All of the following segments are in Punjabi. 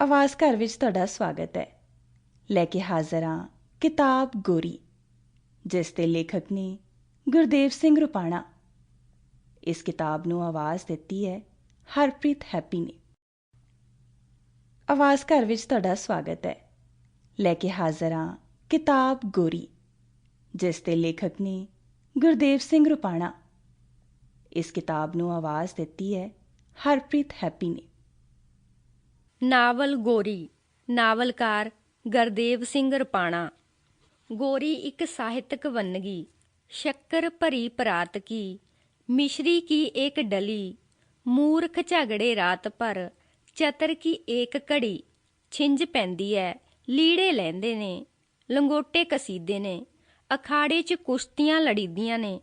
ਆਵਾਜ਼ ਘਰ ਵਿੱਚ ਤੁਹਾਡਾ ਸਵਾਗਤ ਹੈ। ਲੈ ਕੇ ਹਾਜ਼ਰ ਹਾਂ ਕਿਤਾਬ ਗੋਰੀ, ਜਿਸ ਦੇ ਲੇਖਕ ਨੇ ਗੁਰਦੇਵ ਸਿੰਘ ਰੁਪਾਣਾ। ਇਸ ਕਿਤਾਬ ਨੂੰ ਆਵਾਜ਼ ਦਿੱਤੀ ਹੈ ਹਰਪ੍ਰੀਤ ਹੈਪੀ ਨੇ। ਆਵਾਜ਼ ਘਰ ਵਿੱਚ ਤੁਹਾਡਾ ਸਵਾਗਤ ਹੈ। ਲੈ ਕੇ ਹਾਜ਼ਰ ਹਾਂ ਕਿਤਾਬ ਗੋਰੀ, ਜਿਸ ਦੇ ਲੇਖਕ ਨੇ ਗੁਰਦੇਵ ਸਿੰਘ ਰੁਪਾਣਾ। ਇਸ ਕਿਤਾਬ ਨੂੰ ਆਵਾਜ਼ ਦਿੱਤੀ ਹੈ ਹਰਪ੍ਰੀਤ ਹੈਪੀ ਨੇ। ਨਾਵਲ ਗੋਰੀ, ਨਾਵਲਕਾਰ ਗੁਰਦੇਵ ਸਿੰਘ ਰਪਾਣਾ। ਗੋਰੀ ਇੱਕ ਸਾਹਿਤਕ ਵੰਨਗੀ, ਸ਼ੱਕਰ ਭਰੀ ਪਰਾਤ ਕੀ, ਮਿਸ਼ਰੀ ਕੀ ਏਕ ਡਲੀ, ਮੂਰਖ ਝਗੜੇ ਰਾਤ ਭਰ, ਚਤਰ ਕੀ ਏਕ ਘੜੀ, ਛਿੰਝ ਪੈਂਦੀ ਐ, ਲੀੜੇ ਲੈਂਦੇ ਨੇ, ਲੰਗੋਟੇ ਕਸੀਦੇ ਨੇ, ਅਖਾੜੇ 'ਚ ਕੁਸ਼ਤੀਆਂ ਲੜੀਦੀਆਂ ਨੇ,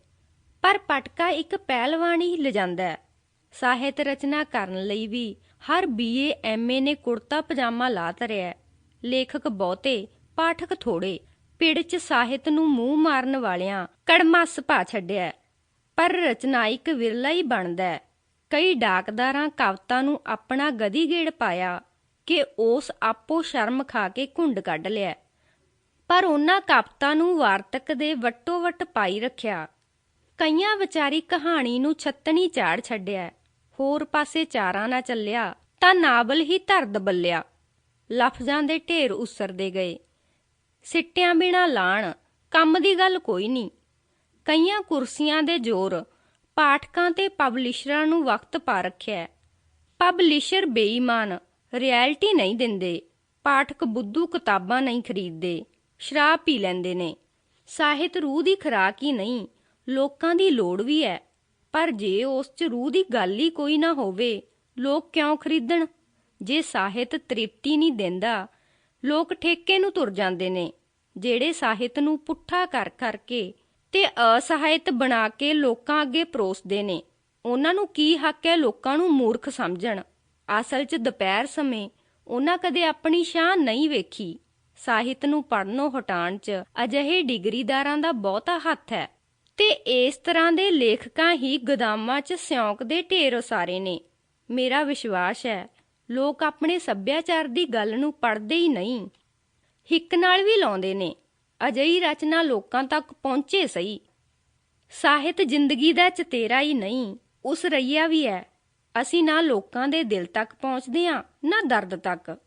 ਪਰ ਪਟਕਾ ਇੱਕ ਪਹਿਲਵਾਨ ਹੀ ਲਿਜਾਂਦਾ ਸਾਹਿਤ ਰਚਨਾ ਕਰਨ ਲਈ ਵੀ ਹਰ ਬੀਏ ਐਮਏ ਨੇ ਕੁੜਤਾ, ਪਜਾਮਾ ਲਾ ਧਰਿਆ ਲੇਖਕ ਬਹੁਤੇ, ਪਾਠਕ ਥੋੜੇ। ਪਿੜ 'ਚ ਸਾਹਿਤ ਨੂੰ ਮੂੰਹ ਮਾਰਨ ਵਾਲਿਆਂ ਕੜਮੱਸ ਪਾ ਛੱਡਿਆ ਹੈ। ਪਰ ਰਚਨਾਇਕ ਵਿਰਲਾ ਹੀ ਬਣਦਾ ਕਈ ਡਾਕਦਾਰਾਂ ਕਵਤਾ ਨੂੰ ਆਪਣਾ ਗਦੀ ਗੇੜ ਪਾਇਆ ਕਿ ਉਸ ਆਪੋ ਸ਼ਰਮ ਖਾ ਕੇ ਘੁੰਡ ਕੱਢ ਲਿਆ ਪਰ ਉਹਨਾਂ ਕਵਤਾ ਨੂੰ ਵਾਰਤਕ ਦੇ ਵੱਟੋ ਵੱਟ ਪਾਈ ਰੱਖਿਆ। ਕਈਆਂ ਵਿਚਾਰੀ ਕਹਾਣੀ ਨੂੰ ਛੱਤਣੀ ਚਾੜ ਛੱਡਿਆ ਹੋਰ ਪਾਸੇ ਚਾਰਾਂ ਨਾ ਚੱਲਿਆ, ਤਾਂ ਨਾਵਲ ਹੀ ਧਰ ਦਬੱਲਿਆ ਲਫ਼ਜ਼ਾਂ ਦੇ ਢੇਰ ਉਸਰਦੇ ਗਏ। ਸਿੱਟਿਆਂ ਬਿਨਾ ਲਾਣ, ਕੰਮ ਦੀ ਗੱਲ ਕੋਈ ਨਹੀਂ ਕਈਆਂ ਕੁਰਸੀਆਂ ਦੇ ਜ਼ੋਰ, ਪਾਠਕਾਂ ਤੇ ਪਬਲਿਸ਼ਰਾਂ ਨੂੰ ਵਕਤ ਪਾ ਰੱਖਿਆ। ਪਬਲਿਸ਼ਰ ਬੇਈਮਾਨ, ਰਿਐਲਿਟੀ ਨਹੀਂ ਦਿੰਦੇ। ਪਾਠਕ ਬੁੱਧੂ ਕਿਤਾਬਾਂ ਨਹੀਂ ਖਰੀਦਦੇ, ਸ਼ਰਾਬ ਪੀ ਲੈਂਦੇ ਨੇ। ਸਾਹਿਤ ਰੂਹ ਦੀ ਖੁਰਾਕ ਹੀ ਨਹੀਂ, ਲੋਕਾਂ ਦੀ ਲੋੜ ਵੀ ਹੈ। ਪਰ ਜੇ ਉਸ 'ਚ ਰੂਹ ਦੀ ਗੱਲ ਹੀ ਕੋਈ ਨਾ ਹੋਵੇ, ਲੋਕ ਕਿਉਂ ਖਰੀਦਣ? ਜੇ ਸਾਹਿਤ ਤ੍ਰਿਪਤੀ ਨਹੀਂ ਦਿੰਦਾ, ਲੋਕ ਠੇਕੇ ਨੂੰ ਤੁਰ ਜਾਂਦੇ ਨੇ, ਜਿਹੜੇ ਸਾਹਿਤ ਨੂੰ ਪੁੱਠਾ ਕਰ ਕਰਕੇ ਤੇ ਅਸਹਾਇਤ ਬਣਾ ਕੇ ਲੋਕਾਂ ਅੱਗੇ ਪਰੋਸਦੇ ਨੇ, ਉਹਨਾਂ ਨੂੰ ਕੀ ਹੱਕ ਹੈ ਲੋਕਾਂ ਨੂੰ ਮੂਰਖ ਸਮਝਣ? ਅਸਲ 'ਚ ਦੁਪਹਿਰ ਸਮੇਂ ਉਹਨਾਂ ਕਦੇ ਆਪਣੀ ਸ਼ਾਨ ਨਹੀਂ ਵੇਖੀ। ਸਾਹਿਤ ਨੂੰ ਪੜਨੋਂ ਹਟਾਉਣ 'ਚ ਅਜਿਹੇ ਡਿਗਰੀਦਾਰਾਂ ਦਾ ਬਹੁਤਾ ਹੱਥ ਹੈ। ਤੇ ਇਸ ਤਰ੍ਹਾਂ ਦੇ ਲੇਖਕਾਂ ਹੀ ਗੋਦਾਮਾਂ 'ਚ ਸਿਉਂਕ ਦੇ ਢੇਰ ਉਸਾਰੇ ਨੇ। ਮੇਰਾ ਵਿਸ਼ਵਾਸ ਹੈ, ਲੋਕ ਆਪਣੇ ਸੱਭਿਆਚਾਰ ਦੀ ਗੱਲ ਨੂੰ ਪੜ੍ਹਦੇ ਹੀ ਨਹੀਂ। ਹਿੱਕ ਨਾਲ ਵੀ ਲਾਉਂਦੇ ਨੇ, ਅਜਿਹੀ ਰਚਨਾ ਲੋਕਾਂ ਤੱਕ ਪਹੁੰਚੇ ਸਹੀ। ਸਾਹਿਤ ਜ਼ਿੰਦਗੀ ਦਾ ਚਤੇਰਾ ਹੀ ਨਹੀਂ, ਉਸ ਰਈਆ ਵੀ ਹੈ। ਅਸੀਂ ਨਾ ਲੋਕਾਂ ਦੇ ਦਿਲ ਤੱਕ ਪਹੁੰਚਦੇ ਹਾਂ, ਨਾ ਦਰਦ ਤੱਕ।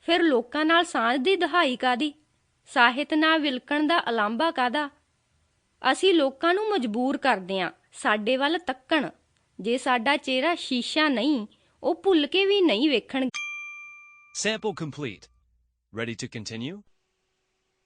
ਫਿਰ ਲੋਕਾਂ ਨਾਲ ਸਾਂਝ ਦੀ ਦਹਾਈ ਕਾਦੀ ਸਾਹਿਤ ਨਾਲ ਵਿਲਕਣ ਦਾ ਅਲਾਂਭਾ ਕਾਦਾ ਅਸੀਂ ਲੋਕਾਂ ਨੂੰ ਮਜਬੂਰ ਕਰਦੇ ਹਾਂ ਸਾਡੇ ਵੱਲ ਤੱਕਣ ਜੇ ਸਾਡਾ ਚਿਹਰਾ ਸ਼ੀਸ਼ਾ ਨਹੀਂ, ਉਹ ਭੁੱਲ ਕੇ ਵੀ ਨਹੀਂ ਵੇਖਣਗੇ Sample complete. Ready to continue?